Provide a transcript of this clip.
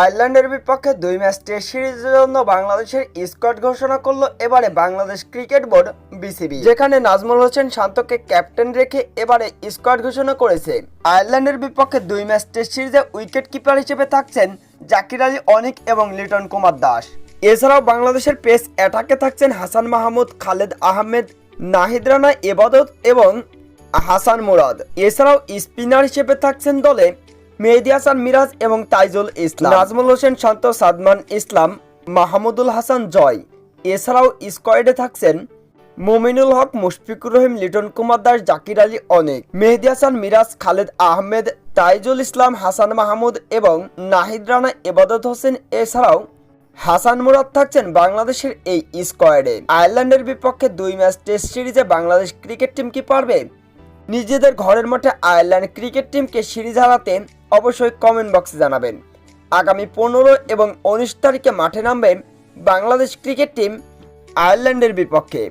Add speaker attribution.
Speaker 1: আয়ারল্যান্ডের বিপক্ষে দুই ম্যাচ টেস্ট সিরিজের জন্য বাংলাদেশের স্কোয়াড ঘোষণা করল এবারে বাংলাদেশ ক্রিকেট বোর্ড, বিসিবি। যেখানে নাজমুল হোসেন শান্তকে ক্যাপ্টেন রেখে এবারে স্কোয়াড ঘোষণা করেছে। আয়ারল্যান্ডের বিপক্ষে দুই ম্যাচ টেস্ট সিরিজে উইকেট কিপার হিসেবে থাকছেন জাকির আলী অনিক এবং লিটন কুমার দাস। এছাড়াও বাংলাদেশের পেস অ্যাটাকে থাকছেন হাসান মাহমুদ, খালেদ আহমেদ, নাহিদ রানা এবাদত এবং হাসান মুরাদ। এছাড়াও স্পিনার হিসেবে থাকছেন দলে মেহেদি হাসান, মিরাজ এবং তাইজুল ইসলাম। নাজমুল হোসেন, শান্ত সাদমান ইসলাম, মাহমুদুল হাসান জয়। এছাড়াও স্কোয়াডে থাকছেন মোমিনুল হক, মুশফিকুর রহিম, লিটন কুমার দাস, জাকির আলী অনেক। মেহেদি হাসান, মিরাজ, খালেদ আহমেদ, তাইজুল ইসলাম, হাসান মাহমুদ এবং নাহিদ রানা, এবাদত হোসেন। এছাড়াও হাসান মুরাদ থাকছেন বাংলাদেশের এই স্কোয়াডে। আয়ারল্যান্ডের বিপক্ষে দুই ম্যাচ টেস্ট সিরিজে বাংলাদেশ ক্রিকেট টিম কি পারবে? নিজেদের ঘরের মাঠে আয়ারল্যান্ড ক্রিকেট টিমকে সিরিজ হারাতে অবশ্যই কমেন্ট বক্সে জানাবেন। আগামী পনেরো এবং উনিশ তারিখে মাঠে নামবেন বাংলাদেশ ক্রিকেট টিম আয়ারল্যান্ডের বিপক্ষে।